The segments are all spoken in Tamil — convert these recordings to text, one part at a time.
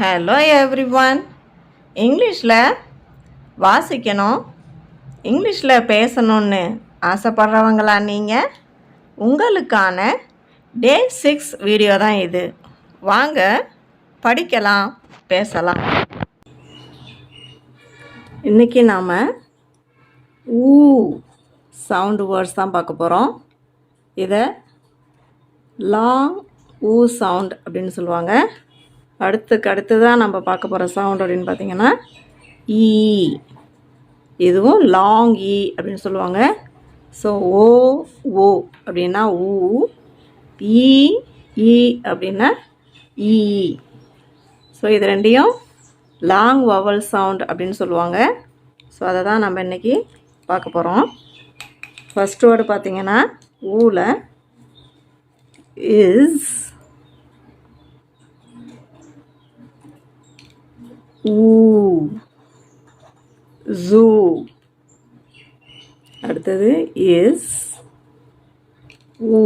ஹலோ எவ்ரி ஒன் இங்கிலீஷில் வாசிக்கணும். இங்கிலீஷில் பேசணும்னு ஆசைப்படுறவங்களா நீங்கள் உங்களுக்கான டே சிக்ஸ் வீடியோ தான் இது. வாங்க படிக்கலாம் பேசலாம். இன்றைக்கி நாம் ஊ சவுண்டு வேர்ட்ஸ் தான் பார்க்க போகிறோம் இதை லாங் ஊ சவுண்ட் அப்படின்னு சொல்லுவாங்க. அடுத்துக்கு அடுத்து தான் நம்ம பார்க்க போகிற சவுண்ட் அப்படின்னு பார்த்திங்கன்னா ஈ e. இதுவும் லாங் ஈ e அப்படின்னு சொல்லுவாங்க. ஸோ ஓ ஓ அப்படின்னா ஊ ஈ ஈ அப்படின்னா e. ஈ ஸோ இது ரெண்டையும் லாங் வவல் சவுண்ட் அப்படின்னு சொல்லுவாங்க. ஸோ அதை தான் நம்ம இன்றைக்கி பார்க்க போகிறோம் ஃபஸ்ட் வேர்டு பார்த்திங்கன்னா ஊவில் இஸ் ஊ ஜூ அடுத்தது is oo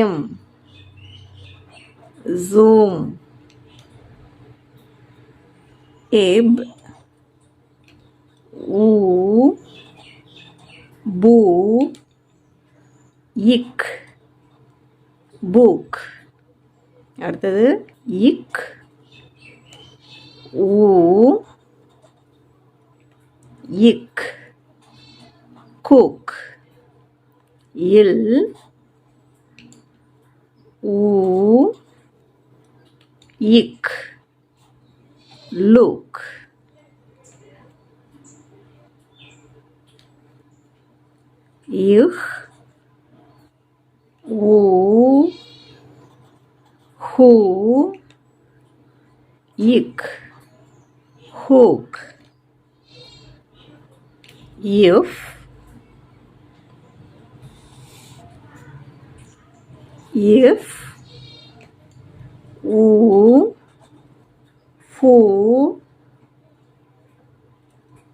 M zoom F oo boo இக் புக் அடுத்தது ik u ik cook il u ik look. Ich u who, ik, hook. If, if, u, foo,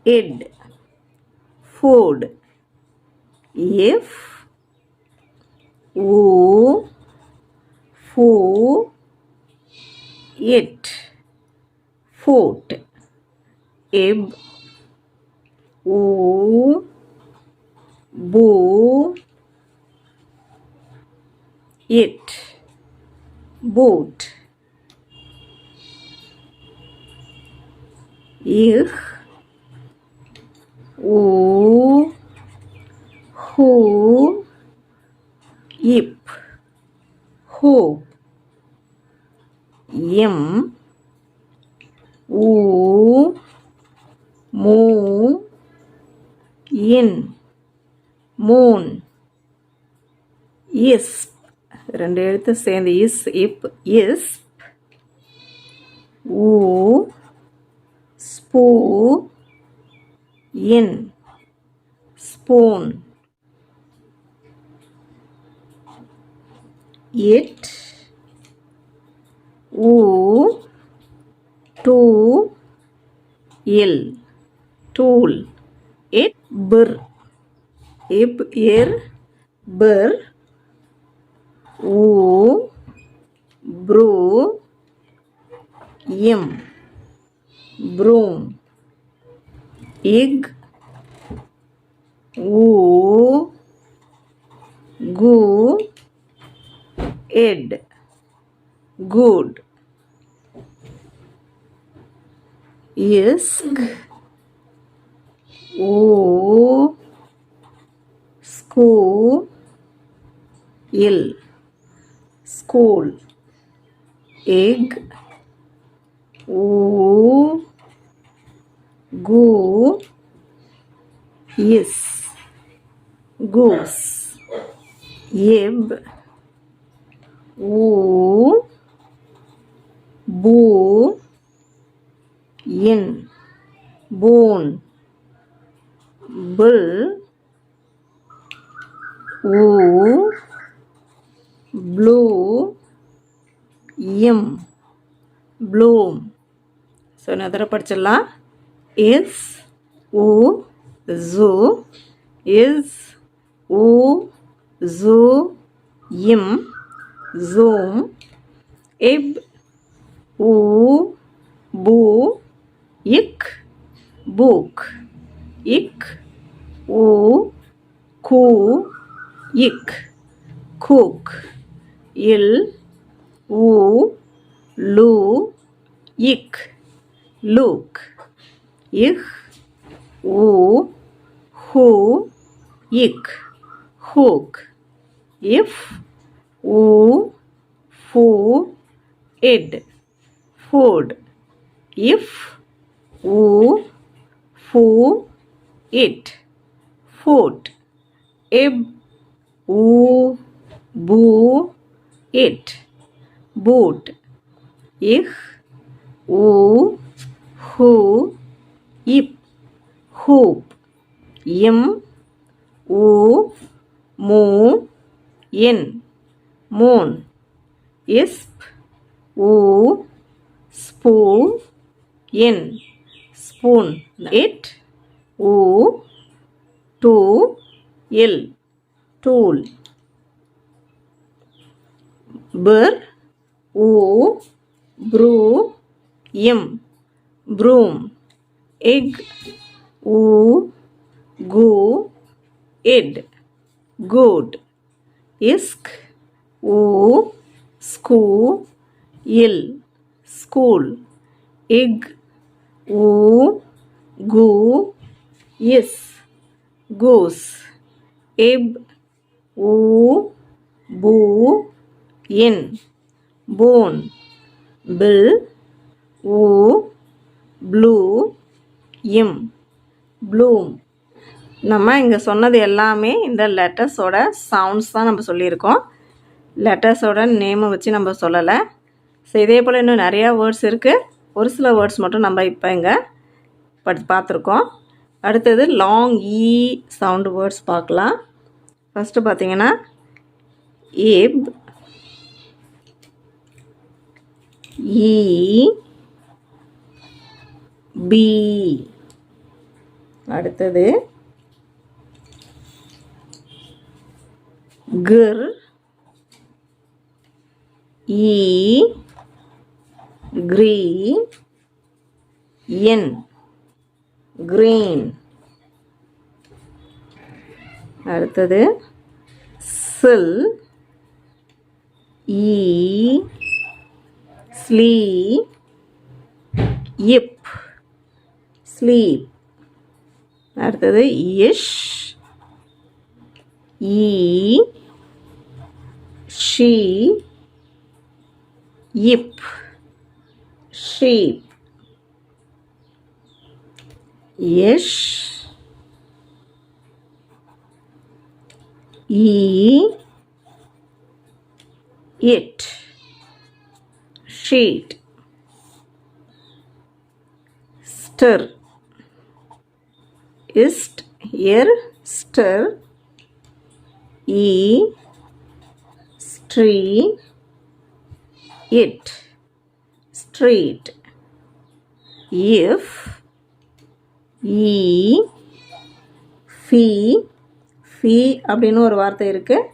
id, food. If, u, fo it foot. Ib o bo it. Boot. ich. O who yip. Hoop M ஊ மூ. இன். மூன். இஸ் ரெண்டு எழுத்து சேர்ந்து is if is oo spoo. In. Spoon. It oo too ill tool it பிர் இப் இர் பிர் ஊ ப்ரூ இம் ப்ரூம் இக் ஊ கு ed good isk o school ill school egg o go is goose yib oo பூ இன் பூன் புல் ஊ ப்ளூ இம் ப்ளூம். ஸோ நான் தர படிச்சிடலாம்? Is oo zoo. Is oo zoo him. Zoom. இப் ஊ பூ இக் பூக் இக் ஊ கூ இக் கூக் இல் ஊ லூ இக் லூக் இஹ் ஊ ஹூ இக் ஹூக் இஃப் ஊ ஃபூ இட் ஃபுட் இஃப் ஊ ஃபூ இட் ஃபுட் இப் ஊ பூ இட் பூட் இஹ் ஊ ஹூ இப் ஹூப் இம் ஊ மூ இன் மூன் இஸ்ப் ஊ ஸ்பூ இன் ஸ்பூன் இட் ஊ டூ இல் டூல் பிர் ஊ ப்ரூ இம் ப்ரூம் எக் ஊ கு இட் குட் இஸ்க் ஊ ஸ்கூ இல் ஸ்கூல். இக் ஊ கு இஸ் கூஸ். இப் ஊ பூ இன். போன். பில் ஊ ப்ளூ இம். ப்ளூம். நம்ம இங்கே சொன்னது எல்லாமே இந்த லெட்டர்ஸோட சவுண்ட்ஸ் தான் நம்ம சொல்லியிருக்கோம். லெட்டர்ஸோட நேமை வச்சு நம்ம சொல்லலை. ஸோ இதே போல் இன்னும் நிறையா வேர்ட்ஸ் இருக்குது ஒரு சில வேர்ட்ஸ் மட்டும் நம்ம இப்போ இங்கே பட் பார்த்துருக்கோம். அடுத்தது லாங் ஈ சவுண்டு வேர்ட்ஸ் பார்க்கலாம். ஃபஸ்ட்டு பார்த்தீங்கன்னா இப் ஈ பி அடுத்தது கிர் ஈ என் கிரீன் அடுத்தது சில் ஈ ஸ்லீ இப் ஸ்லீப் அடுத்தது இஷ் ஈ she yip. Sheep. Ish e it. Sheet. Stir. Ist here. stir. E stree it. Street. If e ஃபி ஃபீ அப்படின்னு ஒரு வார்த்தை இருக்குது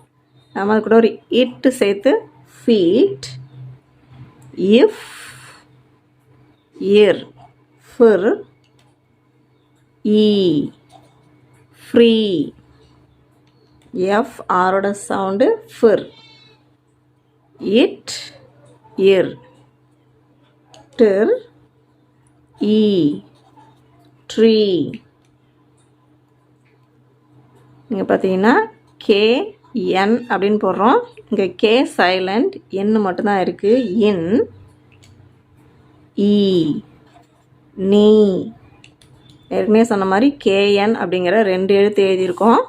நம்ம அது கூட ஒரு இட்டு சேர்த்து ஃபீட் இஃப் இர் ஃபிர் ஈ ஃப்ரீ எஃப் ஆரோட சவுண்டு ஃபிர் இட் இர். டிர் ஈ. ட்ரீ. இங்கே பார்த்தீங்கன்னா கே என் அப்படின்னு போடுறோம். இங்கே கே சைலண்ட் என் மட்டும்தான் இருக்குது இன். ஈ. நீ. ஏற்கனவே சொன்ன மாதிரி கேஎன் அப்படிங்கிற ரெண்டு எழுத்து எழுதியிருக்கோம்.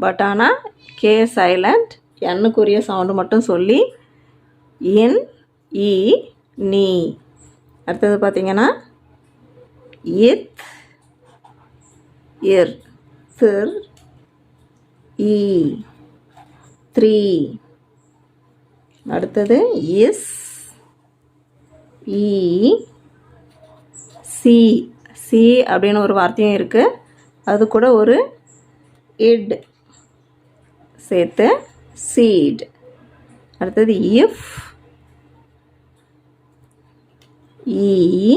பட் ஆனால் கே சைலண்ட் எண்ணுக்குரிய சவுண்டு மட்டும் சொல்லி இன் இ நீ. அடுத்தது பார்த்தீங்கன்னா இத் இர் திர் இ த்ரீ. அடுத்தது இஸ் இ சி. சி அப்படின்னு ஒரு வார்த்தையும் இருக்குது அது கூட ஒரு இட் சேர்த்து சீட். அடுத்தது if. E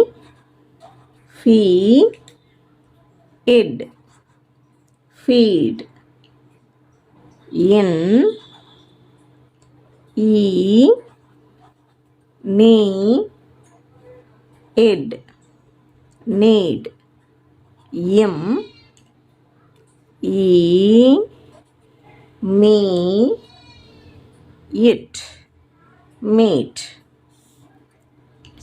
fee id feed. In E knee id need. Im E me it. Meet.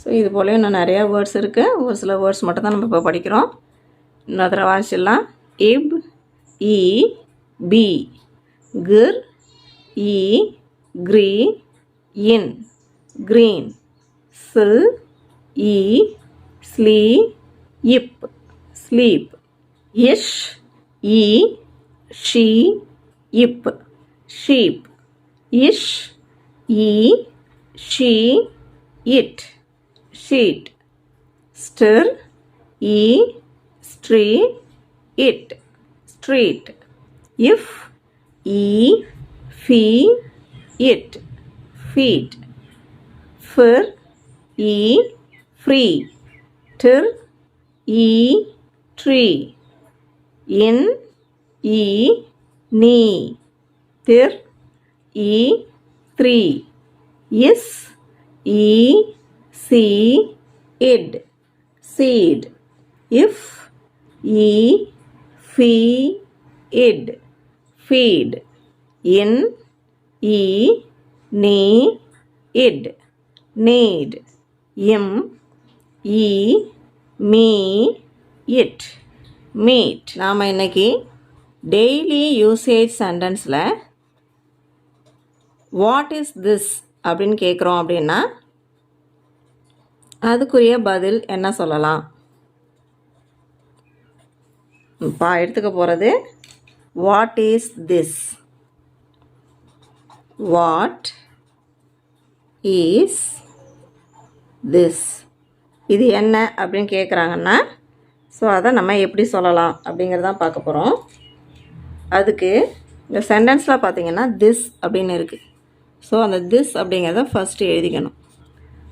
So இது போல இன்னும் நிறையா வேர்ட்ஸ் இருக்குது ஒரு சில வேர்ட்ஸ் மட்டும் தான் நம்ம இப்போ படிக்கிறோம். இன்னொரு தடவை இப் இ பி. கிர் இ கிரீ இன். கிரீன். சில் இ ஸ்லீ இப். ஸ்லீப். இஷ் இ ஷீ இப். Sheep. இஷ் E she it. Sheet. Stir e stree it. Street. If e fee it. Feet. Fir e free. Tir e tree. In e knee. Tir e three. Is e see id seed if e fee id feed in e knee id need im e me it meet நாம் இன்னைக்கு டெய்லி யூசேஜ் சென்டென்ஸில் வாட் இஸ் திஸ் அப்படின்னு கேட்குறோம் அப்படின்னா அதுக்குரிய பதில் என்ன சொல்லலாம்? இப்போ எடுத்துக்க போகிறது what is this what is this இது என்ன அப்படின்னு கேட்குறாங்கன்னா ஸோ அதை நம்ம எப்படி சொல்லலாம் அப்படிங்கிறதான் பார்க்க போகிறோம் அதுக்கு இந்த சென்டென்ஸில் பார்த்தீங்கன்னா திஸ் அப்படின்னு இருக்குது ஸோ அந்த திஸ் அப்படிங்கிறத ஃபஸ்ட்டு எழுதிக்கணும்.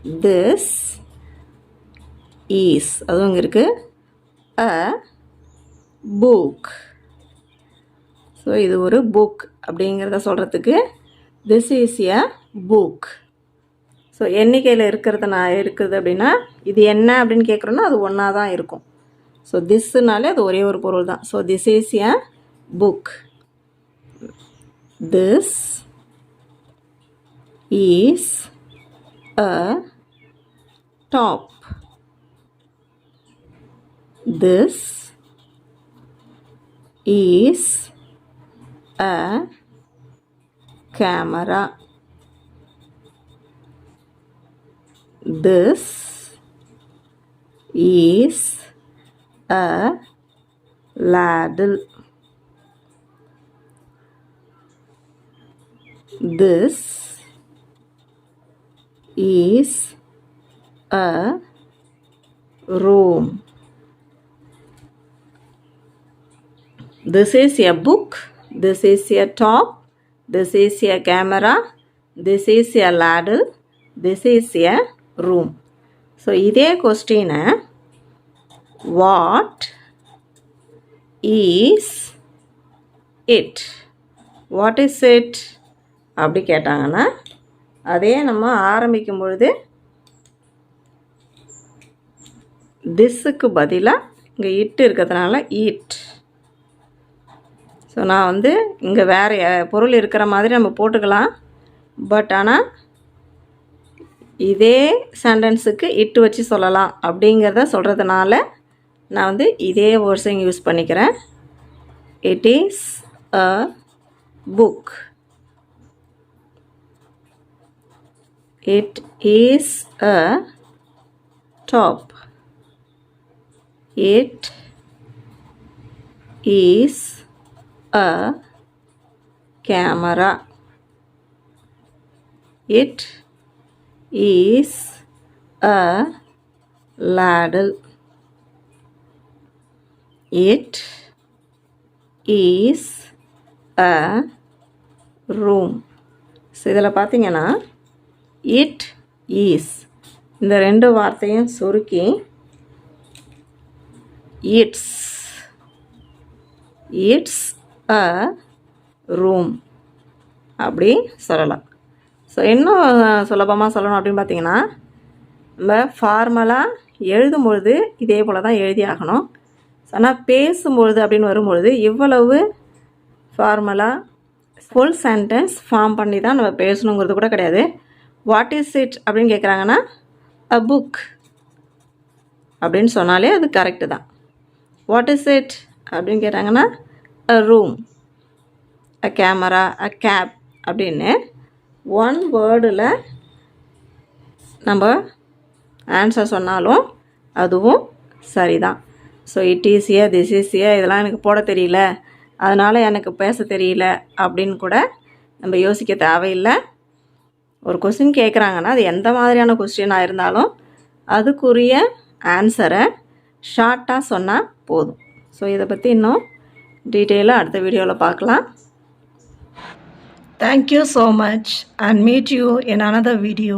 திஸ் ஈஸ் அதுவும் இங்கே இருக்குது அ புக் ஸோ இது ஒரு புக் அப்படிங்கிறத சொல்கிறதுக்கு this is a book so எண்ணிக்கையில் இருக்கிறது நான் இருக்குது அப்படின்னா இது என்ன அப்படின்னு கேட்குறோன்னா அது ஒன்றா தான் இருக்கும். ஸோ திஸ்னாலே அது ஒரே ஒரு பொருள் தான். So this is a book this is a top this is a camera. This is a ladle. This is a room. This is a book. This is a top. This is a camera. This is a ladle. This is a room. So இதே கொஸ்டினை what is it what is it அப்படி கேட்டாங்கன்னா அதே நம்ம ஆரம்பிக்கும் பொழுது திஸ்ஸுக்கு பதிலாக இங்கே இட்டு இருக்கிறதுனால இட் ஸோ நான் வந்து இங்கே வேறு பொருள் இருக்கிற மாதிரி நம்ம போட்டுக்கலாம். பட் ஆனால் இதே சென்டென்ஸுக்கு இட்டு வச்சு சொல்லலாம் அப்படிங்கிறத சொல்கிறதுனால நான் வந்து இதே வேர்ட்ஸையும் யூஸ் பண்ணிக்கிறேன். It is a book it is a top it is a camera it is a ladle. It is a room. So இதில் பார்த்தீங்கன்னா இட் ஈஸ் இந்த ரெண்டு வார்த்தையும் சுருக்கி இட்ஸ் இட்ஸ் அ ரூம் அப்படி சொல்லலாம். ஸோ இன்னும் சுலபமாக சொல்லணும் அப்படின்னு பார்த்தீங்கன்னா நம்ம ஃபார்மலாக எழுதும்பொழுது இதே போல் தான் எழுதி ஆகணும். ஆனால் பேசும்பொழுது அப்படின்னு வரும்பொழுது இவ்வளவு ஃபார்மலாக ஃபுல் சென்டென்ஸ் ஃபார்ம் பண்ணி தான் நம்ம பேசணுங்கிறது கூட கிடையாது. வாட் இஸ் இட் அப்படின்னு கேட்குறாங்கன்னா அ புக் அப்படின்னு சொன்னாலே அது கரெக்டு தான். வாட் இஸ் இட் அப்படின்னு கேட்டாங்கன்னா a room a camera a cap அப்படின்னு ஒன் வேர்டில் நம்ம ஆன்சர் சொன்னாலும் அதுவும் சரிதான். ஸோ இட் ஈஸியா திஸ் ஈஸியா இதெல்லாம் எனக்கு போட தெரியல. அதனால் எனக்கு பேச தெரியல அப்படின்னு கூட நம்ம யோசிக்க தேவையில்லை. ஒரு கொஸ்டின் கேட்குறாங்கன்னா அது எந்த மாதிரியான கொஸ்டினாக இருந்தாலும் அதுக்குரிய ஆன்சரை ஷார்ட்டாக சொன்னால் போதும். ஸோ இதை பற்றி இன்னும் டீட்டெயிலாக அடுத்த வீடியோவில் பார்க்கலாம் thank you so much and meet you in another video